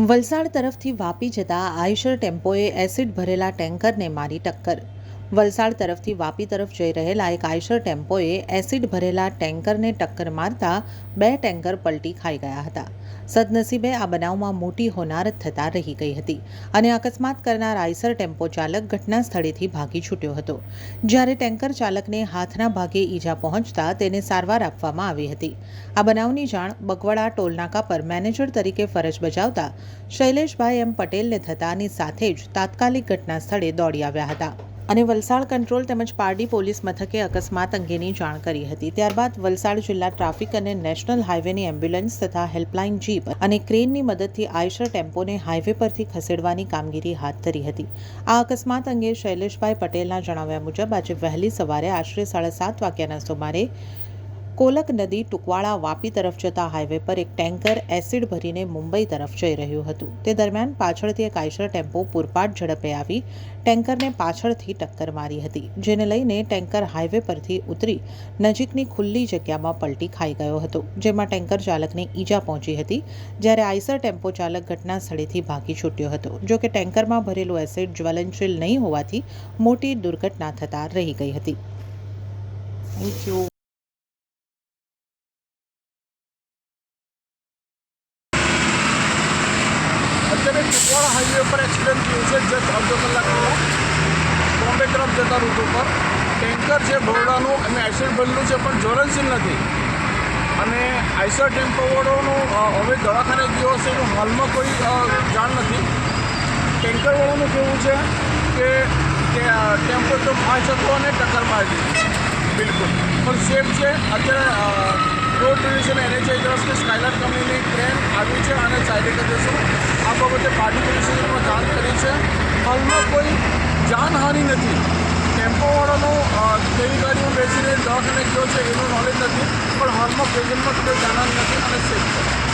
વલસાડ તરફથી વાપી જતા આયશર ટેમ્પોએ એસિડ ભરેલા ટેન્કરને મારી ટક્કર વલસાડ તરફથી વાપી તરફ જઈ રહેલા એક આયશર ટેમ્પોએ એસિડ ભરેલા ટેન્કરને ટક્કર મારતા બે ટેન્કર પલટી ખાઈ ગયા હતા. સદનસીબે આ બનાવમાં મોટી હોનારત થતાં રહી ગઈ હતી અને અકસ્માત કરનાર આયસર ટેમ્પો ચાલક ઘટના સ્થળેથી ભાગી છૂટ્યો હતો. જ્યારે ટેન્કર ચાલકને હાથના ભાગે ઈજા પહોંચતા તેને સારવાર આપવામાં આવી હતી. આ બનાવની જાણ બગવડા ટોલનાકા પર મેનેજર તરીકે ફરજ બજાવતા શૈલેષભાઈ એમ પટેલને થતાની સાથે જ તાત્કાલિક ઘટના સ્થળે દોડી આવ્યા હતા. અને વલસાડ કંટ્રોલ તેમજ પારડી પોલીસ મથકે અકસ્માત અંગેની જાણ કરી હતી. ત્યારબાદ વલસાડ જિલ્લા ટ્રાફિક અને નેશનલ હાઈવેની એમ્બ્યુલન્સ તથા હેલ્પલાઇન જીપ અને ક્રેનની મદદથી આયશર ટેમ્પોને હાઈવે પરથી ખસેડવાની કામગીરી હાથ ધરી હતી. આ અકસ્માત અંગે શૈલેષભાઈ પટેલના જણાવ્યા મુજબ, આજે વહેલી સવારે આશરે સાડા સાત વાગ્યાના સુમારે કોલક નદી ટુકવાડા વાપી તરફ જતા હાઈવે પર એક ટેન્કર એસિડ ભરીને મુંબઈ તરફ જઈ રહ્યું હતું. તે દરમિયાન પાછળથી એક આઈશર ટેમ્પો પૂરપાટ ઝડપે આવી ટેન્કરને પાછળથી ટક્કર મારી હતી, જેને લઈને ટેન્કર હાઈવે પરથી ઉતરી નજીકની ખુલ્લી જગ્યામાં પલટી ખાઈ ગયો હતો, જેમાં ટેન્કર ચાલકને ઈજા પહોંચી હતી, જ્યારે આઈસર ટેમ્પો ચાલક ઘટના સ્થળેથી ભાગી છૂટ્યો હતો. જો કે ટેન્કરમાં ભરેલું એસિડ જ્વલનશીલ નહીં હોવાથી મોટી દુર્ઘટના થતાં રહી ગઈ હતી. થેન્ક યુ ટીકવાડા હાઈવે પર એક્સિડન્ટ થયું છે. જસ્ટ અડધો કલાક બોમ્બે તરફ જતા રૂટ ઉપર. ટેન્કર છે બરોડાનું અને એસિડ ભરેલું છે, પણ જ્વલનશીલ નથી. અને આઈસર ટેમ્પોવાળોનું હવે દવાખાને ગયો હશે એનું હાલમાં કોઈ જાણ નથી. ટેન્કરવાળાનું કહેવું છે કે ટેમ્પો તો પાંચ હતો અને ટક્કર મારી દીધી. બિલકુલ. પણ સેફ છે, અત્યારે રોડ ડિવિઝન એનએચઆઈ તરફથી સ્કાયલાઇટ કંપનીની ટ્રેન આવી છે અને ચાલી રહી દઈશું આ બાબતે પાર્ટી સ્ટેશનમાં જાણ કરી છે? હાલમાં કોઈ જાનહાનિ નથી. ટેમ્પોવાળાનો કેવી ગાડીમાં બેસીને અને ગયો છે, એનું નોલેજ નથી. પણ હાલમાં પ્રેઝન્ટમાં કોઈ જાનહાનિ નથી અને સેફ છે.